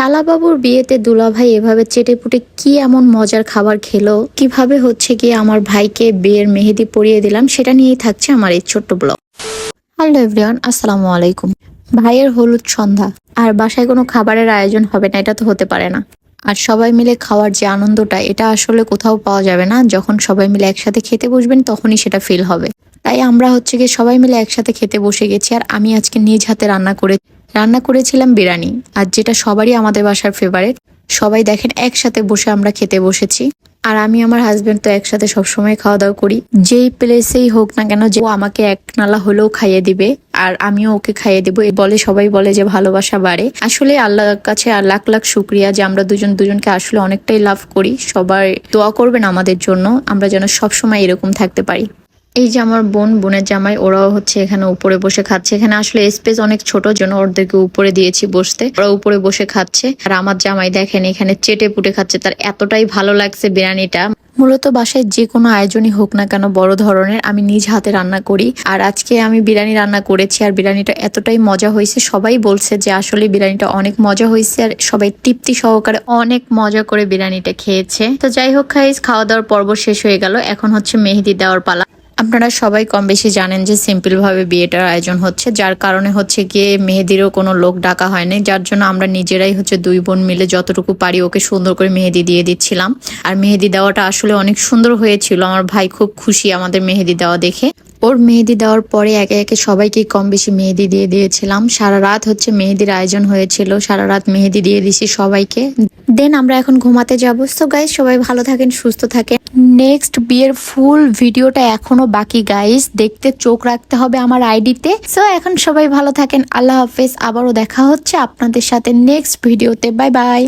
শালাবাবুর বিয়েতে দুলাভাই এভাবে চেটেপুটে কি এমন মজার খাবার খেলো? কীভাবে হচ্ছে গিয়ে আমার ভাইকে বিয়ের মেহেদি পরিয়ে দিলাম? সেটা নিয়েই থাকছে আমার এই ছোট্ট ব্লগ। হ্যালো এভরিওয়ান, আসসালামু আলাইকুম। ভাইয়ের হলুদ সন্ধ্যা। আর বাসায় কোনো খাবারের আয়োজন হবে না, এটা তো হতে পারে না। আর সবাই মিলে খাওয়ার যে আনন্দটা, এটা আসলে কোথাও পাওয়া যাবে না। যখন সবাই মিলে একসাথে খেতে বসবেন, তখনই সেটা ফিল হবে। তাই আমরা হচ্ছে গিয়ে সবাই মিলে একসাথে খেতে বসে গেছি। আর আমি আজকে নিজ হাতে রান্না করে রান্না করেছিলাম বিরিয়ানি, আর যেটা সবারই আমাদের বাসার ফেভারিট সবাই দেখেন একসাথে বসে আমরা খেতে বসেছি। আর আমি আমার হাজবেন্ড তো একসাথে সবসময় খাওয়া দাওয়া করি। যেই প্লেসেই হোক না কেন, যে ও আমাকে এক নালা হলেও খাইয়ে দিবে, আর আমিও ওকে খাইয়ে দেবো। বলে, সবাই বলে যে ভালোবাসা বাড়ে। আসলে আল্লাহর কাছে আর লাখ লাখ শুক্রিয়া যে আমরা দুজন দুজনকে আসলে অনেকটাই লাভ করি। সবাই দোয়া করবেন আমাদের জন্য, আমরা যেন সবসময় এরকম থাকতে পারি। এই যে আমার বোন, বোনের জামাই, ওরাও হচ্ছে এখানে উপরে বসে খাচ্ছে। এখানে আসলে স্পেস অনেক ছোট, জন্য ওদেরকে উপরে দিয়েছি বসতে। ওরা উপরে বসে খাচ্ছে। আর আমার জামাই দেখেন, এখানে চেটে পুটে খাচ্ছে। তার এতটাই ভালো লাগছে বিরিয়ানিটা। মূলত বাসায় যে কোনো আয়োজনই হোক না কেন বড় ধরনের, আমি নিজ হাতে রান্না করি। আর আজকে আমি বিরিয়ানি রান্না করেছি, আর বিরিয়ানিটা এতটাই মজা হয়েছে। সবাই বলছে যে আসলে বিরিয়ানিটা অনেক মজা হয়েছে, আর সবাই তৃপ্তি সহকারে অনেক মজা করে বিরিয়ানিটা খেয়েছে। তো যাই হোক খাইস খাওয়া দাওয়ার পর্ব শেষ হয়ে গেল। এখন হচ্ছে মেহেদি দেওয়ার পালা। আপনারা সবাই কম বেশি জানেন যে সিম্পলভাবে বিয়েটার আয়োজন হচ্ছে, যার কারণে হচ্ছে গিয়ে মেহেদিরও কোনো লোক ডাকা হয়নি, যার জন্য আমরা নিজেরাই হচ্ছে দুই বোন মিলে যতটুকু পারি ওকে সুন্দর করে মেহেদি দিয়ে দিচ্ছিলাম। আর মেহেদি দেওয়াটা আসলে অনেক সুন্দর হয়েছিল, আমার ভাই খুব খুশি আমাদের মেহেদি দেওয়া দেখে। ওর মেহেদি দেওয়ার পরে একে একে সবাইকে কম বেশি মেহেদি দিয়ে দিয়েছিলাম। সারা রাত হচ্ছে মেহেদির আয়োজন হয়েছিল। সারা রাত মেহেদি দিয়ে দিছি সবাইকে। দেন আমরা এখন ঘুমাতে যাব। সো গাইজ সবাই ভালো থাকেন, সুস্থ থাকেন। নেক্সট বিয়ের ফুল ভিডিওটা এখনও বাকি গাইজ দেখতে চোখ রাখতে হবে আমার আইডিতে। সো এখন সবাই ভালো থাকেন। আল্লাহ হাফেজ। আবারও দেখা হচ্ছে আপনাদের সাথে নেক্সট ভিডিওতে। Bye bye